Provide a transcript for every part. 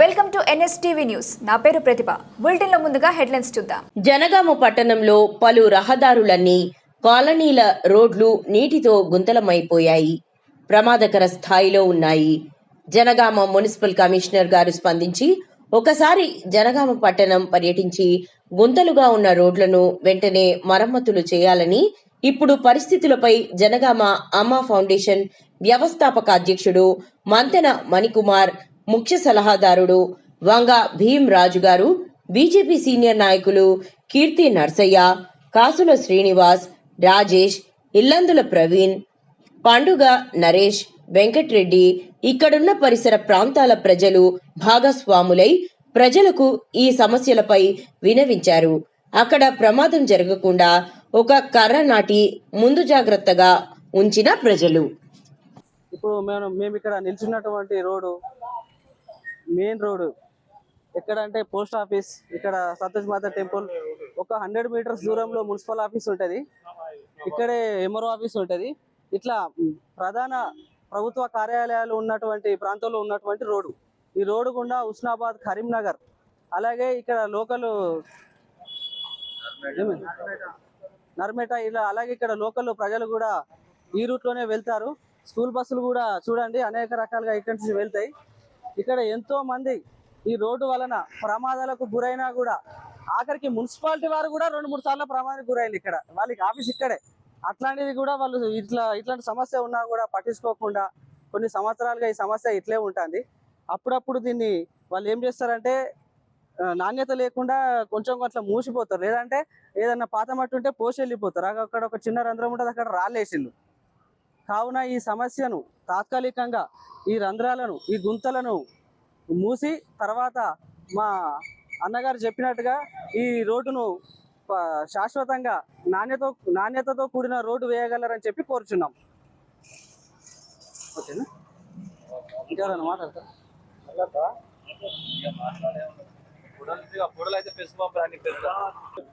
Welcome to NSTV news. నా పేరు ప్రతిభ. బులెటిన్లో ముందుగా హెడ్లైన్స్ చూద్దాం. జనగామ పట్టణంలో పలు రహదారులన్నీ కాలనీల రోడ్లు నీటితో గుంతలమైపోయాయి. ప్రమాదకర స్థాయిలో ఉన్నాయి. జనగామ మున్సిపల్ కమిషనర్ గారు స్పందించి ఒకసారి జనగామ పట్టణం పర్యటించి గుంతలుగా ఉన్న రోడ్లను వెంటనే మరమ్మతులు చేయాలని ఇప్పుడు పరిస్థితులపై జనగామ అమ్మ ఫౌండేషన్ వ్యవస్థాపక అధ్యక్షుడు మంతెన మణికుమార్ ముఖ్య సలహాదారుడు వంగ భీం రాజు గారు బీజేపీ సీనియర్ నాయకులు కీర్తి నర్సయ్య కాసుల శ్రీనివాస్ రాజేష్ ఇల్లందుల ప్రవీణ్ పండుగ నరేష్ వెంకట్రెడ్డి ఇక్కడున్న పరిసర ప్రాంతాల ప్రజలు భాగస్వాములై ప్రజలకు ఈ సమస్యలపై వినవించారు. అక్కడ ప్రమాదం జరగకుండా ఒక కర్ర నాటి ముందు జాగ్రత్తగా ఉంచిన ప్రజలు. ఇప్పుడు మేము మేము ఇక్కడ నిల్చున్నటువంటి రోడ్డు మెయిన్ రోడ్డు ఎక్కడ అంటే పోస్ట్ ఆఫీస్ ఇక్కడ సంతోష్ మాత టెంపుల్. ఒక హండ్రెడ్ మీటర్స్ దూరంలో మున్సిపల్ ఆఫీస్ ఉంటుంది. ఇక్కడే ఎంఆర్ఓ ఆఫీస్ ఉంటుంది. ఇట్లా ప్రధాన ప్రభుత్వ కార్యాలయాలు ఉన్నటువంటి ప్రాంతంలో ఉన్నటువంటి రోడ్డు. ఈ రోడ్డు గుండా ఉస్నాబాద్ కరీంనగర్. అలాగే ఇక్కడ లోకల్ నర్మేట ఇలా అలాగే ఇక్కడ లోకల్ ప్రజలు కూడా ఈ రూట్లోనే వెళ్తారు. స్కూల్ బస్సులు కూడా చూడండి అనేక రకాలుగా ఇక్కడి నుంచి వెళ్తాయి. ఇక్కడ ఎంతో మంది ఈ రోడ్డు వలన ప్రమాదాలకు గురైనా కూడా ఆఖరికి మున్సిపాలిటీ వారు కూడా రెండు మూడు సార్లు ప్రమాదానికి గురైంది ఇక్కడ. వాళ్ళకి ఆఫీస్ ఇక్కడే. అట్లాంటిది కూడా వాళ్ళు ఇట్లా ఇట్లాంటి సమస్య ఉన్నా కూడా పట్టించుకోకుండా కొన్ని సంవత్సరాలుగా ఈ సమస్య ఇట్లే ఉంటుంది. అప్పుడప్పుడు దీన్ని వాళ్ళు ఏం చేస్తారంటే నాణ్యత లేకుండా కొంచెం అట్లా మూసిపోతారు. లేదంటే ఏదన్నా పాత మట్టి ఉంటే పోసి వెళ్ళిపోతారు. అక్కడ- ఒక చిన్న రంధ్రం ఉంటుంది అక్కడ రాళ్ళేసిండు కావున ఈ సమస్యను తాత్కాలికంగా ఈ రంధ్రాలను ఈ గుంతలను మూసి తర్వాత మా అన్నగారు చెప్పినట్టుగా ఈ రోడ్డును శాశ్వతంగా నాణ్యత నాణ్యతతో కూడిన రోడ్డు వేయగలరని చెప్పి కోరుచున్నాం. ఓకేనా? ఇంకెవరైనా మాట్లాడతారా?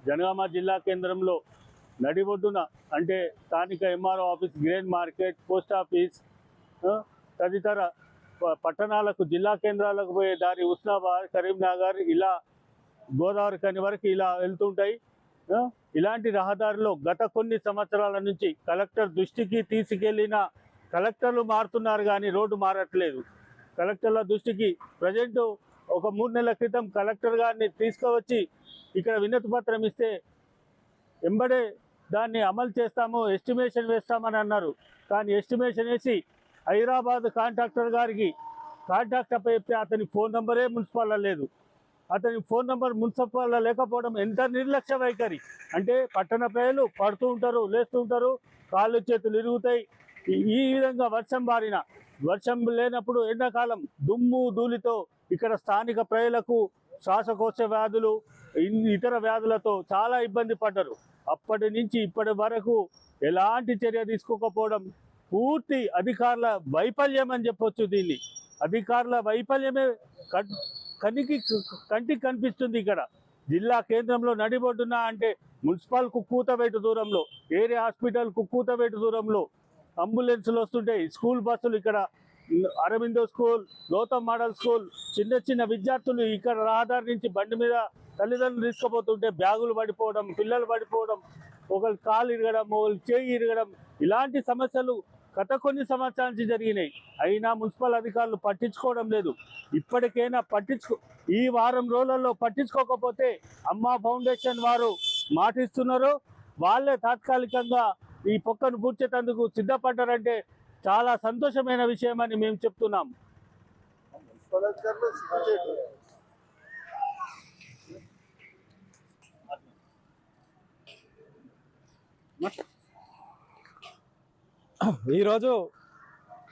జనగామ జిల్లా కేంద్రంలో నడిబొడ్డున అంటే స్థానిక MRO office grain market post office తదితర ప- పట్టణాలకు జిల్లా కేంద్రాలకు పోయే దారి ఉస్నాబాద్ కరీంనగర్ ఇలా గోదావరి కని వరకు ఇలా వెళ్తుంటాయి. ఇలాంటి రహదారిలో గత కొన్ని సంవత్సరాల నుంచి కలెక్టర్ దృష్టికి తీసుకెళ్ళిన కలెక్టర్లు మారుతున్నారు కానీ రోడ్డు మారట్లేదు. కలెక్టర్ల దృష్టికి ప్రజెంట్ ఒక మూడు నెలల క్రితం కలెక్టర్ గారిని తీసుకువచ్చి ఇక్కడ వినతి పత్రం ఇస్తే ఎంబడే దాన్ని అమలు చేస్తాము ఎస్టిమేషన్ వేస్తామని అన్నారు. కానీ ఎస్టిమేషన్ వేసి హైదరాబాద్ కాంట్రాక్టర్ గారికి కాంట్రాక్టర్ చెప్తే అతని ఫోన్ నంబరే మున్సిపాల్లో లేదు. అతని ఫోన్ నంబర్ మున్సిపాల్లో లేకపోవడం ఎంత నిర్లక్ష్య వైఖరి? అంటే పట్టణ ప్రజలు పడుతూ ఉంటారు లేస్తూ ఉంటారు కాళ్ళు చేతులు ఇరుగుతాయి. ఈ- విధంగా వర్షం బారిన వర్షం లేనప్పుడు ఎండాకాలం దుమ్ము ధూళితో ఇక్కడ స్థానిక ప్రజలకు శ్వాసకోశ వ్యాధులు ఇతర వ్యాధులతో చాలా ఇబ్బంది పడ్డారు. అప్పటి నుంచి ఇప్పటి వరకు ఎలాంటి చర్య తీసుకోకపోవడం పూర్తి అధికారుల వైఫల్యం అని చెప్పొచ్చు దీన్ని. అధికారుల వైఫల్యమే కనికి కంటికి కనిపిస్తుంది ఇక్కడ. జిల్లా కేంద్రంలో నడిబొడ్డున అంటే మున్సిపల్ కుక్కూతవేటు దూరంలో ఏరియా హాస్పిటల్ కుక్కూతవేటు దూరంలో అంబులెన్సులు వస్తుంటాయి స్కూల్ బస్సులు ఇక్కడ Aurobindo school Gautam model school చిన్న చిన్న విద్యార్థులు ఇక్కడ రహదారి నుంచి బండి మీద తల్లిదండ్రులు తీసుకుపోతుంటే బ్యాగులు పడిపోవడం పిల్లలు పడిపోవడం ఒకరి కాలు ఇరగడం ఒకరు చేయి ఇరగడం ఇలాంటి సమస్యలు గత కొన్ని సంవత్సరాల నుంచి జరిగినాయి. అయినా మున్సిపల్ అధికారులు పట్టించుకోవడం లేదు. ఇప్పటికైనా పట్టించుకో ఈ వారం రోజులలో పట్టించుకోకపోతే అమ్మా ఫౌండేషన్ వారు మాటిస్తున్నారు వాళ్ళే తాత్కాలికంగా ఈ పొక్కను పూడ్చేటందుకు సిద్ధపడ్డారంటే చాలా సంతోషమైన విషయం అని మేము చెప్తున్నాం. ఈరోజు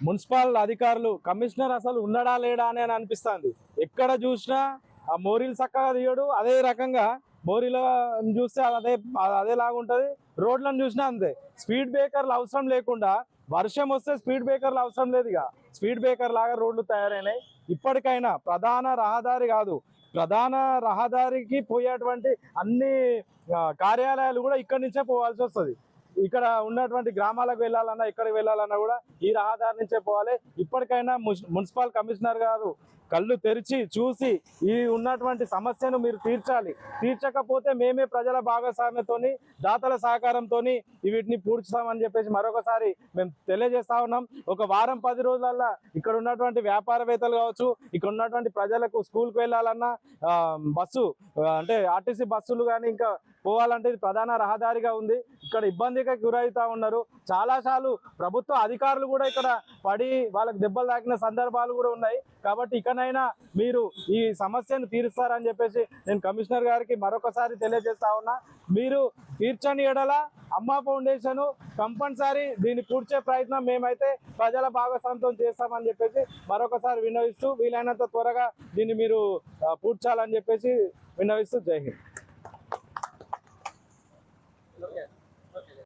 మున్సిపల్ అధికారులు కమిషనర్ అసలు ఉన్నాడా లేడా అని అని అనిపిస్తుంది. ఎక్కడ చూసినా ఆ మోరీలు చక్కగా తీయడు అదే రకంగా మోరీలో చూస్తే అదే అదేలాగా ఉంటుంది. రోడ్లను చూసినా అంతే. స్పీడ్ బ్రేకర్లు అవసరం లేకుండా వర్షం వస్తే స్పీడ్ బ్రేకర్లు అవసరం లేదు ఇక. స్పీడ్ బ్రేకర్ లాగా రోడ్లు తయారైనాయి. ఇప్పటికైనా ప్రధాన రహదారి కాదు ప్రధాన రహదారికి పోయేటువంటి అన్ని కార్యాలయాలు కూడా ఇక్కడి నుంచే పోవాల్సి వస్తుంది. ఇక్కడ ఉన్నటువంటి గ్రామాలకు వెళ్ళాలన్నా ఎక్కడికి వెళ్ళాలన్నా కూడా ఈ రహదారి నుంచే పోవాలి. ఇప్పటికైనా మున్సిపల్ కమిషనర్ గారు కళ్ళు తెరిచి చూసి ఈ ఉన్నటువంటి సమస్యను మీరు తీర్చాలి. తీర్చకపోతే మేమే ప్రజల భాగస్వామ్యతోని దాతల సహకారంతోని వీటిని పూడ్చుతామని చెప్పేసి మరొకసారి మేము తెలియజేస్తా ఉన్నాం. ఒక వారం పది రోజులల్లా ఇక్కడ ఉన్నటువంటి వ్యాపారవేత్తలు కావచ్చు ఇక్కడ ఉన్నటువంటి ప్రజలకు స్కూల్కి వెళ్ళాలన్నా బస్సు అంటే ఆర్టీసీ బస్సులు కానీ ఇంకా పోవాలంటే ఇది ప్రధాన రహదారిగా ఉంది. ఇక్కడ ఇబ్బందిగా గురవుతా ఉన్నారు. చాలాసార్లు ప్రభుత్వ అధికారులు కూడా ఇక్కడ పడి వాళ్ళకి దెబ్బలు తాకిన సందర్భాలు కూడా ఉన్నాయి. కాబట్టి ఇక్కడ ఇకనైనా మీరు ఈ సమస్యను తీరుస్తారని చెప్పేసి నేను కమిషనర్ గారికి మరొకసారి తెలియజేస్తా ఉన్నా. మీరు తీర్చని ఎడల అమ్మ ఫౌండేషన్ కంపల్సరీ దీన్ని పూడ్చే ప్రయత్నం మేమైతే ప్రజల భాగస్వామ్యం చేస్తామని చెప్పేసి మరొకసారి విన్నవిస్తూ వీలైనంత త్వరగా దీన్ని మీరు పూడ్చాలని చెప్పేసి విన్నవిస్తూ జై హింద్.